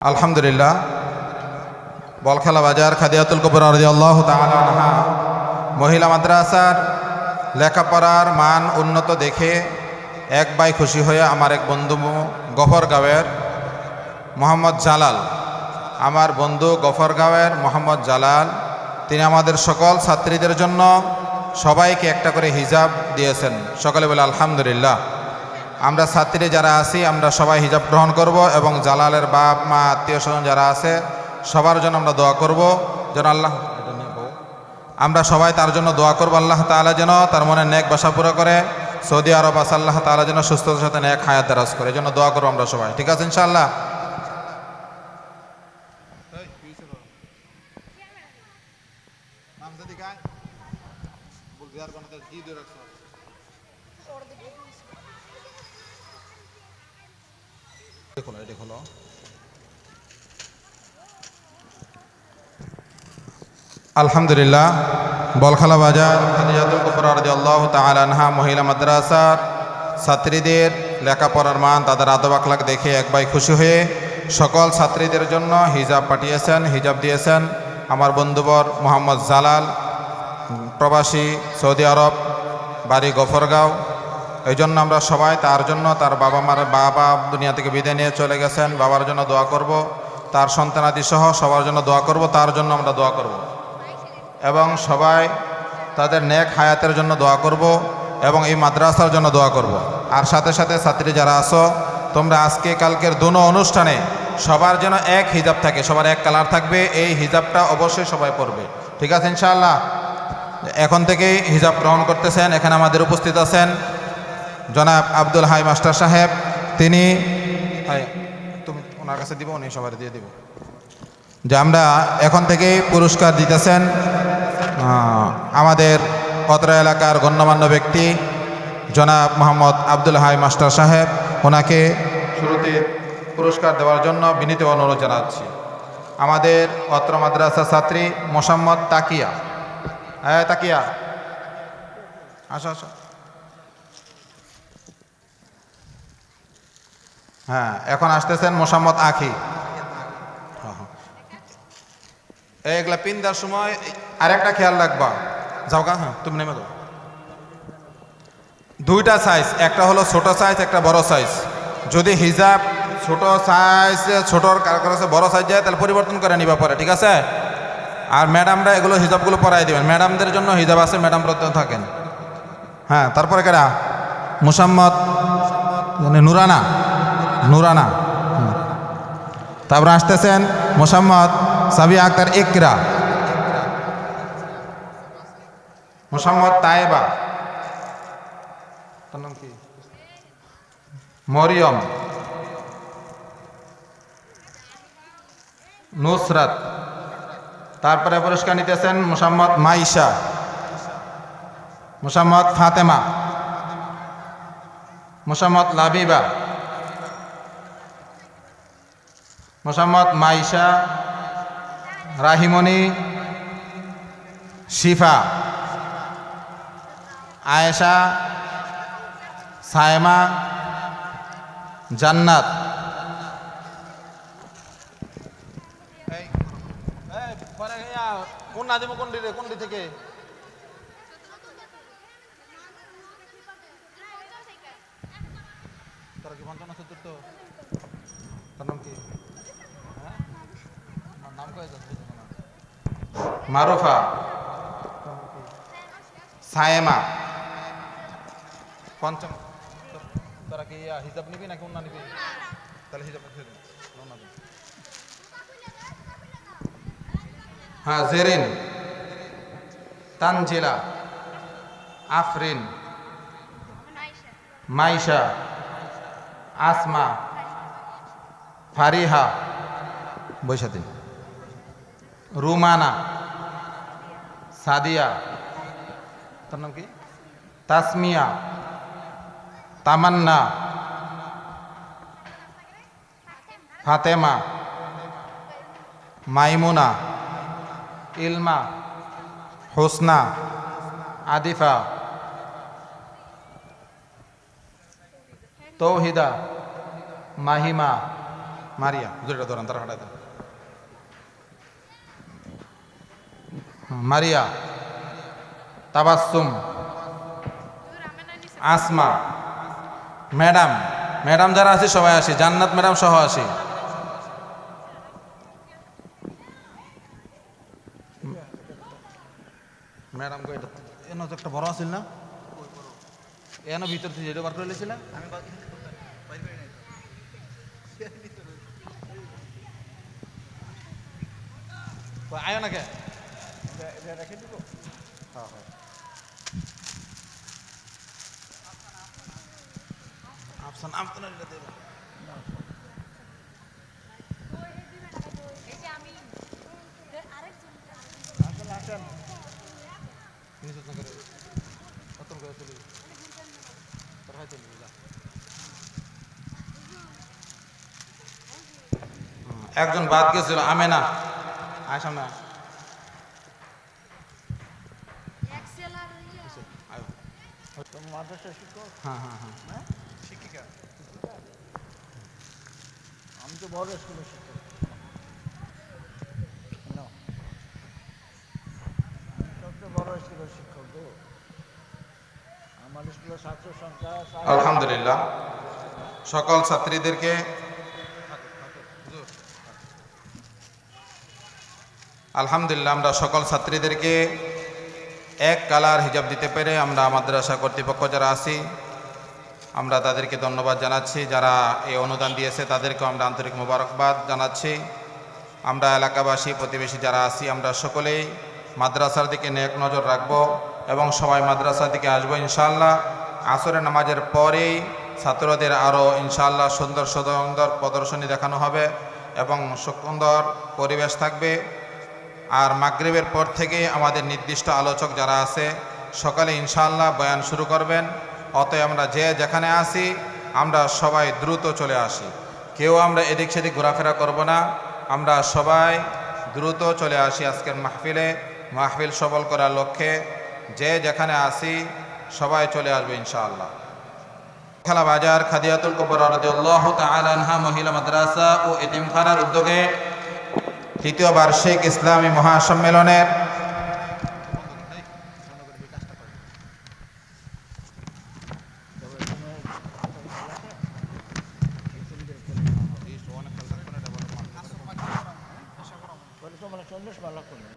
আলহামদুলিল্লাহ। বলখেলা বাজার, খাদিয়াতুল কবর আল্লাহ তালা মহিলা মাদ্রাসার লেখাপড়ার মান উন্নত দেখে এক বাই খুশি হয়ে আমার এক বন্ধু গফরগাঁওয়ের মোহাম্মদ জালাল, আমার বন্ধু গফরগাঁওয়ের মোহাম্মদ জালাল, তিনি আমাদের সকল ছাত্রীদের জন্য সবাইকে একটা করে হিজাব দিয়েছেন। সকলে বলে আলহামদুলিল্লাহ। আমরা ছাত্রী যারা আছি, আমরা সবাই হিজাব গ্রহণ করব এবং জালালের বাপ, মা, আত্মীয় স্বজন যারা আছে, সবার জন্য আমরা দোয়া করব। যেন আল্লাহ। আমরা সবাই তার জন্য দোয়া করব। আল্লাহ তাআলা যেন তার মনে নেক বাসা পুরো করে। সৌদি আরব আছে, আল্লাহ তাআলা যেন সুস্থতার সাথে নেক হায়াত দারাজ করে। এই জন্য দোয়া করব আমরা সবাই। ঠিক আছে, ইনশাআল্লাহ? দেখো এটা খোলো আলহামদুলিল্লাহ, বলখালা বাজার খাদিজাতুল কুবরা রাদিয়াল্লাহু মহিলা মাদ্রাসার ছাত্রীদের লেখাপড়ার মান তাদের আদব আখলাক দেখে এক ভাই খুশি হয়ে সকল ছাত্রীদের জন্য হিজাব পাঠিয়েছেন, হিজাব দিয়েছেন। আমার বন্ধুবর মোহাম্মদ জালাল, প্রবাসী সৌদি আরব, বাড়ি গফরগাঁও। এই জন্য আমরা সবাই তার জন্য তার বাবা মার বাবা দুনিয়া থেকে বিদায় নিয়ে চলে গেছেন, বাবার জন্য দোয়া করব, তার সন্তানাদি সহ সবার জন্য দোয়া করব, তার জন্য আমরা দোয়া করব। এবং সবাই তাদের নেক হায়াতের জন্য দোয়া করব এবং এই মাদ্রাসার জন্য দোয়া করব। আর সাথে সাথে ছাত্রী যারা আসো তোমরা আজকে কালকের দুনো অনুষ্ঠানে সবার যেন এক হিজাব থাকে, সবার এক কালার থাকবে, এই হিজাবটা অবশ্যই সবাই পড়বে। ঠিক আছে ইনশাআল্লাহ? এখন থেকেই হিজাব গ্রহণ করতেছেন, এখানে আমাদের উপস্থিত আছেন জনাব আব্দুল হাই মাস্টার সাহেব তিনি তুমি ওনার কাছে দিব উনি সবার দিয়ে দিব। যে আমরা এখন থেকেই পুরস্কার দিতেছেন আমাদের অত্র এলাকার গণ্যমান্য ব্যক্তি জনাব মোহাম্মদ আব্দুল হাই মাস্টার সাহেব ওনাকে শুরুতে পুরস্কার দেওয়ার জন্য বিনীত অনুরোধ জানাচ্ছি। আমাদের অত্র মাদ্রাসা ছাত্রী মোসাম্মদ তাকিয়া। হ্যাঁ তাকিয়া। আসো আসো। হ্যাঁ এখন আসতেছেন মোসাম্মদ আখি। এগুলা পিন দেওয়ার সময় আরেকটা খেয়াল রাখবা। যাও গা হ্যাঁ তুমি নেমে দাও দুইটা সাইজ একটা হলো ছোট সাইজ একটা বড় সাইজ যদি হিজাব ছোট সাইজ ছোটর কারও কাছে বড় সাইজ যায়, তাহলে পরিবর্তন করে নিবা পরে, ঠিক আছে? আর ম্যাডামরা এগুলো হিজাবগুলো পরাই দিবেন। ম্যাডামদের জন্য হিজাব আছে ম্যাডাম প্রত্যেক থাকেন। হ্যাঁ তারপরে কেরা? মুসাম্মদ মানে নুরানা। নুরানা। তারপরে আসতেছেন মোসাম্মদ সাবিয়া আক্তার ইকরা। মোসাম্মদ তায়েবা। তার নাম কি? মরিয়ম। নুসরাত। তারপরে পুরস্কার নিতেছেন মোসাম্মদ মাইশা। মোসাম্মদ ফাতেমা। মোসাম্মদ লাবিবা। মোসাম্মদ মাইশা, রাহিমণি, শিফা, আয়েশা, সায়মা, জান্নাত। কোন নাদিম কোন রে কোন থেকে? তোরা কি চতুর্থ? তার নাম কি হ্যাঁ? আমার নাম কয়ে যাচ্ছে মারুফা। সায়েমা। পঞ্চম। তোর- কি হিজাব নিবি নাকি অন্য নিবি? তাহলে দে। হ্যাঁ জেরিন। তানজিলা। আফরিন। মাইশা। আসমা। ফারিহা। বৈশাদিন রুমানা, সাদিয়া, তার নাম কি? তাসমিয়া, তামান্না, ফাতেমা, মাইমুনা, ইলমা, হোসনা, আদিফা, তৌহিদা, মাহিমা, মারিয়া। দুটো ধরেন, তারা হাঁটাই দেন হুম, মারিয়া তাবাসুম আসমা, ম্যাডাম ম্যাডাম যারা আছে সবাই আসি, জান্নাত ম্যাডাম সহ আসি। ম্যাডাম এনে একটা বড় আছিল না? এনে ভিতর থেকে যেটা বার করে লেছিল? আয় না কে? হ্যাঁ, হ্যাঁ। আফসান আফসান এটা দেব? নিচে তো করে কত করে চলে তোর চলে যা একজন বাদ গেছিল আমেনা। আয় সামনে আয়। আয়। মাদ্রাসা শিক্ষক? হ্যাঁ হ্যাঁ হ্যাঁ। আমি তো বড় স্কুলের শিক্ষক। সবচেয়ে বড় স্কুলের শিক্ষক আমার স্কুলের ছাত্র সংখ্যা আলহামদুলিল্লাহ। সকল ছাত্রীদেরকে আলহামদুলিল্লাহ আমরা সকল ছাত্রীদেরকে এক কালার হিজাব দিতে পেরে আমরা মাদ্রাসা কর্তৃপক্ষ যারা আছি, আমরা তাদেরকে ধন্যবাদ জানাচ্ছি। যারা এই অনুদান দিয়েছে, তাদেরকেও আমরা আন্তরিক মোবারকবাদ জানাচ্ছি। আমরা এলাকাবাসী, প্রতিবেশী যারা আছি, আমরা সকলেই মাদ্রাসার দিকে নেক নজর রাখব এবং সবাই মাদ্রাসার দিকে আসব ইনশাল্লাহ আসরের নামাজের পরেই ছাত্রদের আরও ইনশাল্লাহ সুন্দর সুন্দর প্রদর্শনী দেখানো হবে এবং সুন্দর পরিবেশ থাকবে। আর মাগরিবের পর থেকে আমাদের নির্দিষ্ট আলোচক যারা আছে, সকালে ইনশাআল্লাহ বয়ান শুরু করবেন। অতএব আমরা যে যেখানে আসি আমরা সবাই দ্রুত চলে আসি। কেউ আমরা এদিক সেদিক ঘোরাফেরা করব না। আমরা সবাই দ্রুত চলে আসি আজকের মাহফিলে। মাহফিল সবল করার লক্ষ্যে যে যেখানে আসি সবাই চলে আসবে ইনশাআল্লাহ। খেলা বাজার খাদিয়াতুল কবর আনহা, মহিলা মাদ্রাসা ও এতিমখানার উদ্যোগে তৃতীয় বার্ষিক ইসলামী মহাসম্মেলনের